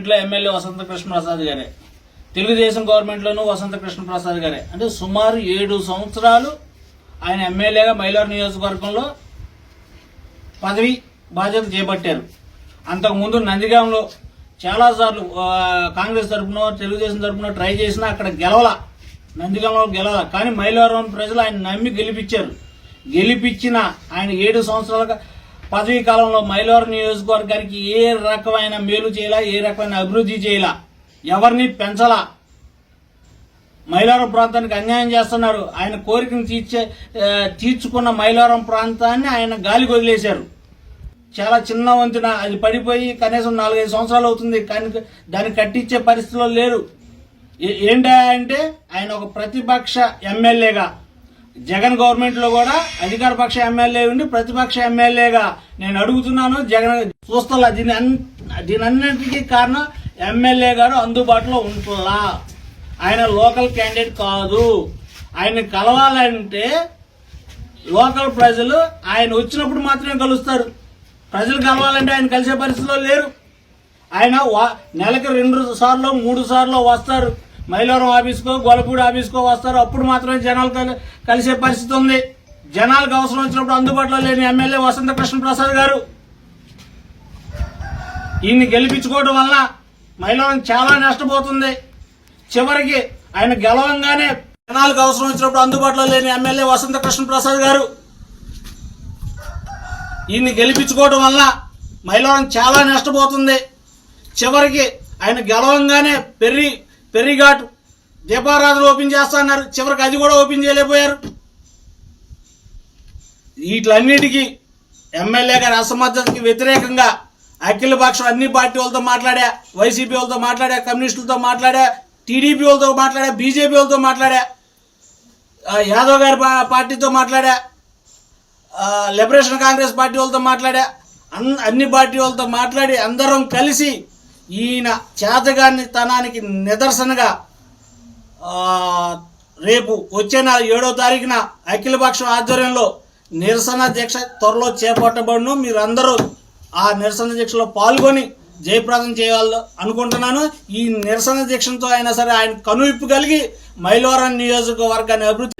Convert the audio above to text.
ఇంట్లో ఎమ్మెల్యే వసంత కృష్ణ ప్రసాద్ గారే. తెలుగుదేశం గవర్నమెంట్లోనూ వసంత కృష్ణ ప్రసాద్ గారే. అంటే సుమారు ఏడు సంవత్సరాలు ఆయన ఎమ్మెల్యేగా మైలార్ నియోజకవర్గంలో పదవి బాధ్యత చేపట్టారు. అంతకుముందు నందిగాంలో చాలాసార్లు కాంగ్రెస్ తరఫున తెలుగుదేశం తరఫున ట్రై చేసినా అక్కడ గెలవల. నందిగాంలో గెలవల. కానీ మైలవరం ప్రజలు ఆయన నమ్మి గెలిపించారు. గెలిపించిన ఆయన ఏడు సంవత్సరాలుగా పదవీ కాలంలో మైలవరం నియోజకవర్గానికి ఏ రకమైన మేలు చేయాలా ఏ రకమైన అభివృద్ధి చేయలా ఎవరిని పెంచాల? మైలారం ప్రాంతానికి అన్యాయం చేస్తున్నారు ఆయన కోరికను తీర్చే తీర్చుకున్న మైలవరం ప్రాంతాన్ని ఆయన గాలికి వదిలేశారు. చాలా చిన్న వంతున అది పడిపోయి కనీసం నాలుగైదు సంవత్సరాలు అవుతుంది. కానీ దాన్ని కట్టించే పరిస్థితిలో లేరు. ఏ- అంటే ఆయన ఒక ప్రతిపక్ష ఎమ్మెల్యేగా జగన్ గవర్నమెంట్లో కూడా అధికార పక్ష ఎమ్మెల్యే ఉండి ప్రతిపక్ష ఎమ్మెల్యేగా నేను అడుగుతున్నాను. జగన్ చూస్తలా దీని అన్ దీని అన్నింటికీ కారణం ఎమ్మెల్యే గారు అందుబాటులో ఉంటులా. ఆయన లోకల్ క్యాండిడేట్ కాదు. ఆయన కలవాలంటే లోకల్ ప్రజలు ఆయన వచ్చినప్పుడు మాత్రమే కలుస్తారు. ప్రజలు కలవాలంటే ఆయన కలిసే పరిస్థితిలో లేరు. ఆయన వా- రెండు సార్లు మూడు సార్లు వస్తారు. మైలవరం ఆఫీస్కో గొలపూడి ఆఫీస్కో వస్తారు. అప్పుడు మాత్రమే జనాలు కలి- కలిసే పరిస్థితి ఉంది. జనాలకు అవసరం వచ్చినప్పుడు అందుబాటులో లేని ఎమ్మెల్యే వసంత కృష్ణప్రసాద్ గారు. ఈయన్ని గెలిపించుకోవడం వల్ల మైలవరం చాలా నష్టపోతుంది. చివరికి ఆయన గెలవంగానే జనాలకు అవసరం వచ్చినప్పుడు అందుబాటులో లేని ఎమ్మెల్యే వసంత కృష్ణప్రసాద్ గారు. ఈయన్ని గెలిపించుకోవడం వల్ల మైలవరం చాలా నష్టపోతుంది. చివరికి ఆయన గెలవంగానే పెర్రి పెరిఘాట్ దీపారాధన ఓపెన్ చేస్తా అన్నారు చివరికి అది కూడా ఓపెన్ చేయలేకపోయారు. వీటిలన్నిటికీ ఎమ్మెల్యే గారి అసమర్థతకి వ్యతిరేకంగా అఖిల పక్షం అన్ని పార్టీ వాళ్ళతో మాట్లాడా వైసీపీ వాళ్ళతో మాట్లాడా కమ్యూనిస్టులతో మాట్లాడా టీడీపీ వాళ్ళతో మాట్లాడా బీజేపీ వాళ్ళతో మాట్లాడా యాదవ్ గారి పా- పార్టీతో మాట్లాడా లిబరేషన్ కాంగ్రెస్ పార్టీ వాళ్ళతో మాట్లాడా అన్ అన్ని పార్టీ వాళ్ళతో మాట్లాడి అందరం కలిసి ఈయన చేతగాని తనానికి నిదర్శనగా రేపు వచ్చే నెల ఏడో తారీఖున అఖిలపక్షం ఆధ్వర్యంలో నిరసన దీక్ష త్వరలో చేపట్టబడును. మీరందరూ ఆ నిరసన దీక్షలో పాల్గొని జయప్రదం చేయాలి అనుకుంటున్నాను. ఈ నిరసన దీక్షతో అయినా సరే ఆయన కనువిప్పు కలిగి మైలవరం నియోజకవర్గాన్ని అభివృద్ధి